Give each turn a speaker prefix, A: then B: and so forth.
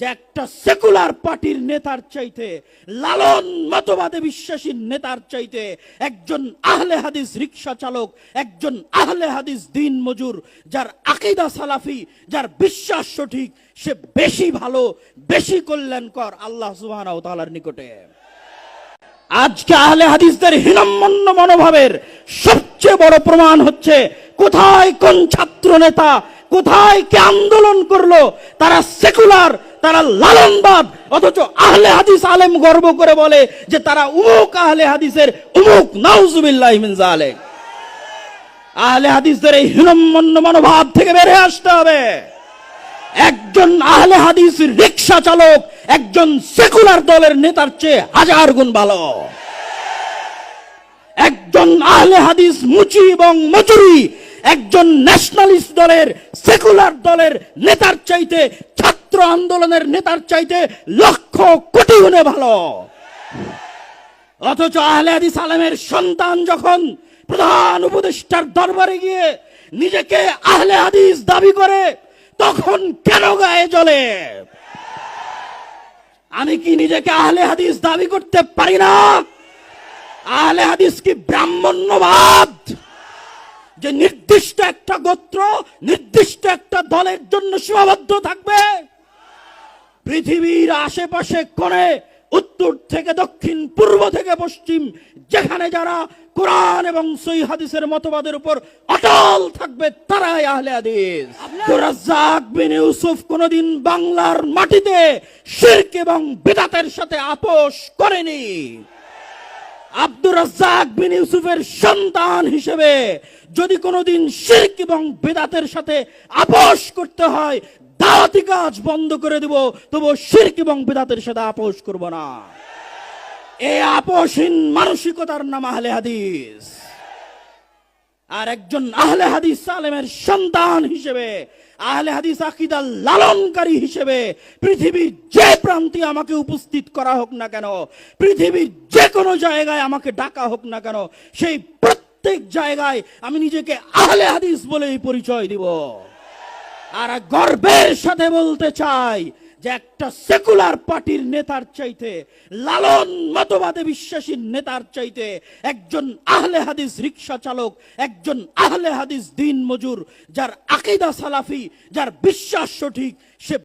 A: যে একটা সেকুলার পার্টির নেতার চাইতে, লালন মতবাদে বিশ্বাসী নেতার চাইতে, একজন আহলে হাদিস রিক্সা চালক, একজন আহলে হাদিস দিন মজুর, যার আকিদা সালাফি, যার বিশ্বাস সঠিক, সে বেশি ভালো, বেশি কল্যাণকর আল্লাহ সুবহানাহু ওয়া তাআলার নিকটে। আজকে আহলে হাদিসদের হীনম্মন্য মনোভাবের সবচেয়ে বড় প্রমাণ হচ্ছে, কোথায় কোন ছাত্র নেতা, কোথায় কে আন্দোলন করল, তারা সেকুলার তারা লালনবাদ অথচ আহলে হাদিস আলেম গর্ব করে বলে যে তারা উমুক আহলে হাদিসের, উমুক নাউজুবিল্লাহ মিন জালেক আহলে হাদিসদের এই হীনম্মন্য মনোভাব থেকে বের আসতে হবে। একজন আহলে হাদিস রিক্সা চালক, একজন সেকুলার দলের নেতার চেয়ে হাজার গুণ ভালো। একজন আহলে হাদিস মুচি এবং মজুরি, একজন ন্যাশনালিস্ট দলের সেকুলার দলের নেতার চাইতে ছাত্র আন্দোলনের নেতার চাইতে লক্ষ কোটি গুণে ভালো। অথচ আহলে হাদিস আলেমের সন্তান যখন প্রধান উপদেষ্টার দরবারে গিয়ে নিজেকে আহলে হাদিস দাবি করে, তখন কেন গায়ে জ্বলে আমি কি নিজেকে আহলে হাদিস দাবি করতে পারি না? আহলে হাদিস কি ব্রাহ্মণ্যবাদ? যে নির্দিষ্ট একটা গোত্র, নির্দিষ্ট একটা দলের জন্য সীমাবদ্ধ থাকবে? পৃথিবীর আশেপাশে কোণে উত্তর থেকে দক্ষিণ পূর্ব থেকে পশ্চিম যেখানে যারা কোরআন এবং সই হাদিসের মতবাদের উপর অটল থাকবে তারাই আহলে হাদিস। রাজ্জাক বিন ইউসুফ কোনদিন বাংলার মাটিতে শিরক এবং বিদাতের সাথে আপোষ করেনি। আব্দুর রাজ্জাক বিন ইউসুফের সন্তান হিসেবে যদি কোনোদিন শিরক এবং বেদাতের সাথে আপোষ করতে হয় দাওয়াতি কাজ বন্ধ করে দেব, তবু শিরক এবং বেদাতের সাথে আপোষ করব না। এই আপোষহীন মানসিকতার নাম আহলে হাদিস। আর একজন আহলে হাদিস সালেমের সন্তান হিসেবে, আহলে হাদিস আকিদার লালনকারী হিসেবে পৃথিবীর যে প্রান্তে আমাকে উপস্থিত করা হোক না কেন, পৃথিবীর যে কোনো জায়গায় আমাকে ডাকা হোক না কেন, সেই প্রত্যেক জায়গায় আমি নিজেকে আহলে হাদিস বলেই পরিচয় দিব। আর গর্বের সাথে বলতে চাই যে একটা সেকুলার পার্টির নেতার চাইতে, লালন মতবাদে বিশ্বাসী নেতার চাইতে, একজন আহলে হাদিস রিক্সা চালক, একজন আহলে হাদিস দিন মজুর, যার আকিদা সালাফি, যার বিশ্বাস সঠিক, সে